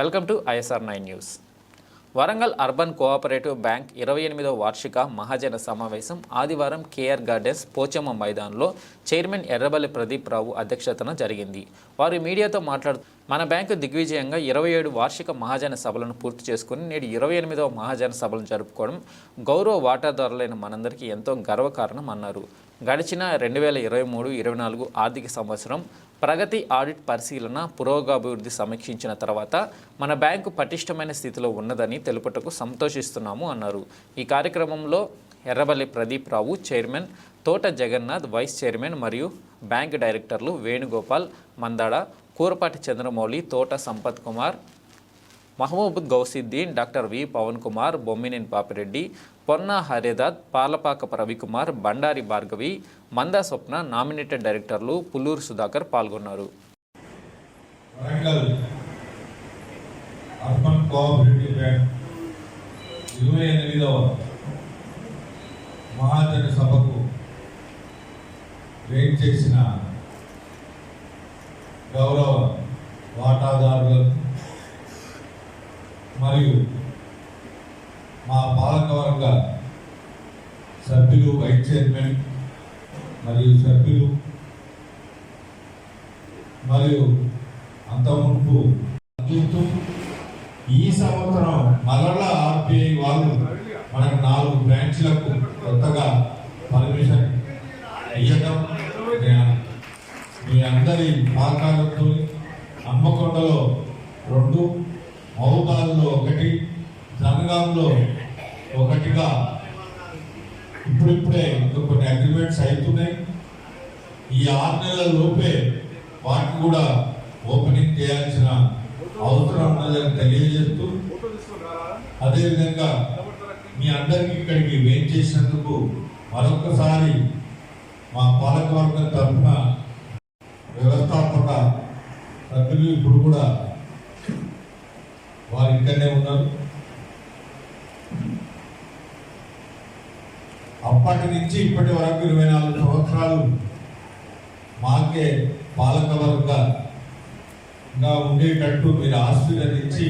Welcome to ISR nine news. Warangal urban cooperative bank ఇరవై ఎనిమిదవ వార్షిక మహాజన సమావేశం ఆదివారం కేఆర్ గార్డెన్స్ పోచమ్మ మైదాన్లో చైర్మన్ ఎర్రబల్లి ప్రదీప్ రావు అధ్యక్షతన జరిగింది. వారు మీడియాతో మాట్లాడుతూ మన బ్యాంకు దిగ్విజయంగా ఇరవై ఏడు వార్షిక మహాజన సభలను పూర్తి చేసుకుని నేడు ఇరవై ఎనిమిదవ మహాజన సభలను జరుపుకోవడం గౌరవ వాటాదారులైన మనందరికీ ఎంతో గర్వకారణం అన్నారు. గడిచిన రెండు వేల ఇరవై మూడు ఇరవై నాలుగు ఆర్థిక సంవత్సరం ప్రగతి ఆడిట్ పరిశీలన పురోగాభివృద్ధి సమీక్షించిన తర్వాత మన బ్యాంకు పటిష్టమైన స్థితిలో ఉన్నదని తెలుపుటకు సంతోషిస్తున్నాము అన్నారు. ఈ కార్యక్రమంలో Errabelli Pradeep Rao chairman Thota Jagannath vice chairman మరియు బ్యాంక్ డైరెక్టర్లు Venugopal Mandada Kurapati Chandramouli Thota Sampath Kumar Mahaboob Gousiddin doctor V Pavan Kumar Bommineni Papireddy Ponna Haridad Palapaka Ravikumar Bandari Bhargavi Manda Swapna nominated డైరెక్టర్లు పుల్లూరు సుధాకర్ పాల్గొన్నారు. Urban cooperative bank ఇరవై ఎనిమిదవ మహాజన సభకు గౌరవ వాటాదారులకు మరియు మా పాలకవర్గ సభ్యులు వైస్ చైర్మన్ మరియు సభ్యులు మరియు అంత మునుపు అందిస్తూ ఈ సంవత్సరం మరలా ఆర్బీఐ వాళ్ళు మనకు నాలుగు బ్రాంచ్లకు కొత్తగా పర్మిషన్ ఇవ్వడం మీ అందరి సహకారంతో అమ్మకొండలో రెండు మహబూబాద్లో ఒకటి జనగాంలో ఒకటిగా ఇప్పుడిప్పుడే ఇంకా కొన్ని అగ్రిమెంట్స్ అవుతున్నాయి. ఈ ఆరు నెలల లోపే వాటిని కూడా ఓపెనింగ్ చేయాల్సిన అవసరం ఉన్నదని తెలియజేస్తూ అదేవిధంగా మీ అందరికీ ఇక్కడికి వెయిట్ చేసినందుకు మరొకసారి మా పాలకవర్గం తరఫున వ్యవస్థాపక సభ్యులు ఇప్పుడు కూడా వారు ఇక్కడనే ఉన్నారు. అప్పటి నుంచి ఇప్పటి వరకు ఇరవై నాలుగు సంవత్సరాలు మాకే పాలకవర్గంగా ఉండేటట్టు మీరు ఆశీర్వదించి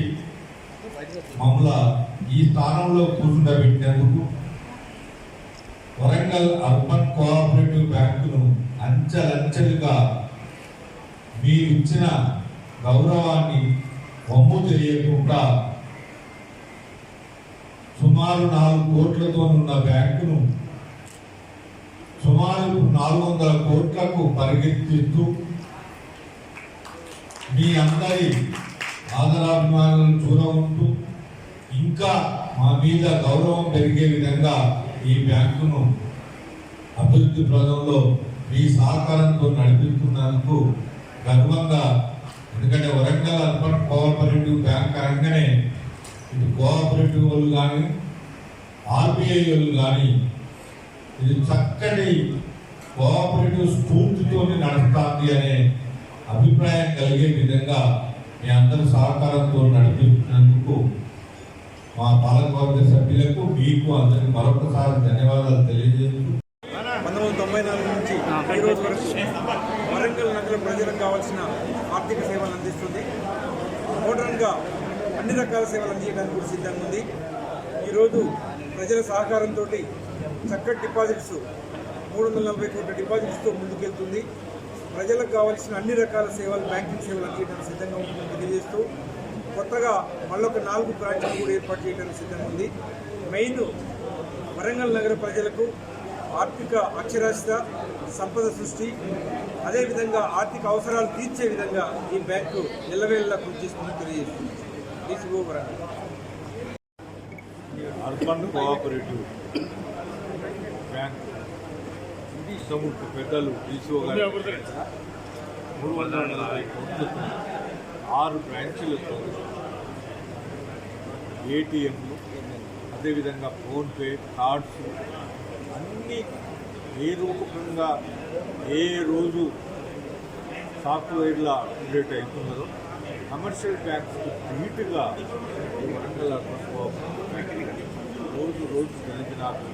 మమ్మల్ని ఈ స్థానంలో కూర్చుండబెట్టినందుకు వరంగల్ అర్బన్ కోఆపరేటివ్ బ్యాంకును అంచెలంచెలుగా మీరు ఇచ్చిన గౌరవాన్ని వమ్ము తెలియకుండా సుమారు నాలుగు కోట్లతో ఉన్న బ్యాంకును సుమారు నాలుగు వందల కోట్లకు పరిగెత్తిస్తూ మీ అందరి ఆదరాభిమానులను చూడవుంటూ ఇంకా మా మీద గౌరవం పెరిగే విధంగా ఈ బ్యాంకును అభివృద్ధి ప్రదంలో మీ సహకారంతో నడిపిస్తున్నందుకు గర్వంగా ఎందుకంటే వరంగల్ అర్బన్ కోఆపరేటివ్ బ్యాంక్ అనగానే ఇటు కోఆపరేటివ్ వాళ్ళు కానీ ఆర్బీఐ కానీ ఇది చక్కటి కోఆపరేటివ్ స్ఫూర్తితో నడుస్తుంది అనే అభిప్రాయం కలిగే విధంగా మీ అందరి సహకారంతో నడిపించినందుకు మా పాలకవర్గ సభ్యులకు మీకు అందరికి మరొకసారి ధన్యవాదాలు తెలియజేస్తూ పంతొమ్మిది తొంభై నాలుగు నుంచి ఈ రోజు వరకు వరంగల్ నగర ప్రజలకు కావాల్సిన ఆర్థిక సేవలు అందిస్తుంది. మోడర్న్గా అన్ని రకాల సేవలు అందించడానికి కూడా సిద్ధంగా ఉంది. ఈరోజు ప్రజల సహకారంతో చక్కటి డిపాజిట్స్ మూడు వందల నలభై కోట్ల డిపాజిట్స్తో ముందుకెళ్తుంది. ప్రజలకు కావాల్సిన అన్ని రకాల సేవలు బ్యాంకింగ్ సేవలు అందించడానికి సిద్ధంగా ఉంటుందని తెలియజేస్తూ కొత్తగా మళ్ళొక నాలుగు బ్రాంచ్లు కూడా ఏర్పాటు చేయడానికి సిద్ధంగా ఉంది. మెయిన్ వరంగల్ నగర ప్రజలకు ఆర్థిక అక్షరాస్యత సంపద సృష్టి అదేవిధంగా ఆర్థిక అవసరాలు తీర్చే విధంగా ఈ బ్యాంకు ఎల్లవేళలా కృషి చేస్తుందని తెలియజేస్తుంది. అర్బన్ కోఆపరేటివ్ బ్యాంక్ ప్రముఖ పెద్దలు గారి మూడు వందల నలభై కోట్లతో ఆరు బ్రాంచీలతో ఏటీఎంలు. అదేవిధంగా ఫోన్పే కార్డ్స్. అన్నీ ఏ రూపకంగా ఏ రోజు సాఫ్ట్వేర్ల అప్డేట్ అవుతున్నదో కమర్షియల్ బ్యాంక్స్కి ధీటుగా వరంగల్ కోఆపరేటివ్ బ్యాంక్ రోజు రోజు దినదినాలు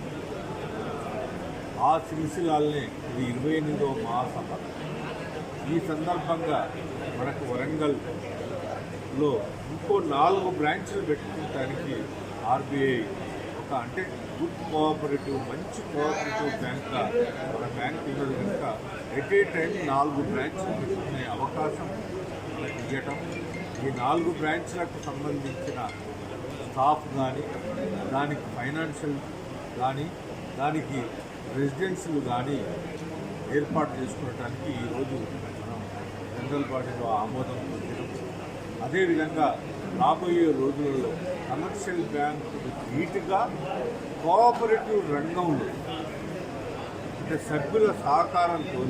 ఆ సిరిసిలాల్నే ఇది ఇరవై ఎనిమిదవ మహాసభ. ఈ సందర్భంగా మనకు వరంగల్లో ఇంకో నాలుగు బ్రాంచ్లు పెట్టుకోవడానికి ఆర్బీఐ ఒక అంటే గుడ్ కోఆపరేటివ్ మంచి కోఆపరేటివ్ బ్యాంక్గా మన బ్యాంక్ ఉన్నది కనుక ఎట్ ఏ టైం నాలుగు బ్రాంచ్లు పెట్టుకునే అవకాశం మనకి ఇవ్వటం. ఈ నాలుగు బ్రాంచ్లకు సంబంధించిన స్టాఫ్ కానీ దానికి ఫైనాన్షియల్ కానీ దానికి రెసిడెన్సీలు కానీ ఏర్పాటు చేసుకోవడానికి ఈరోజు మనం జనరల్ పార్టీలో ఆమోదం పొందినాం. అదేవిధంగా రాబోయే రోజులలో కమర్షియల్ బ్యాంకు నీట్గా కోఆపరేటివ్ రంగంలో అంటే సభ్యుల సహకారంతో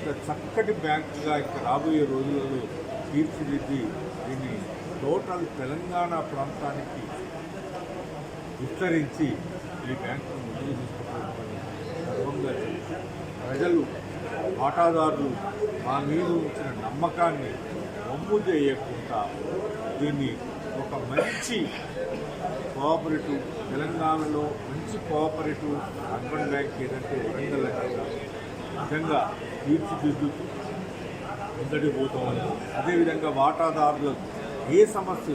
ఒక చక్కటి బ్యాంకుగా ఇంకా రాబోయే రోజులలో తీర్చిదిద్ది దీన్ని టోటల్ తెలంగాణ ప్రాంతానికి విస్తరించి ఈ బ్యాంకును గర్వంగా ప్రజలు వాటాదారులు మా మీద ఉంచిన నమ్మకాన్ని వమ్ము చేయకుండా దీన్ని ఒక మంచి కోఆపరేటివ్ తెలంగాణలో మంచి కోఆపరేటివ్ అర్బన్ బ్యాంక్ ఏదంటే వరంగల్ నిజంగా తీర్చిదిద్దుతూ ముందడి పోతామని అదేవిధంగా వాటాదారులకు ఏ సమస్య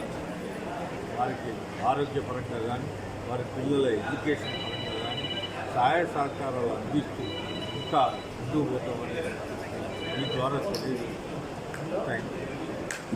వారికి ఆరోగ్యపరంగా కానీ వారి పిల్లల ఎడ్యుకేషన్ పరంగా కానీ సహాయ సహకారాలు అందిస్తూ ఇంకా ముందుకు పోతామని ఈ ద్వారా తెలియదు థ్యాంక్ యూ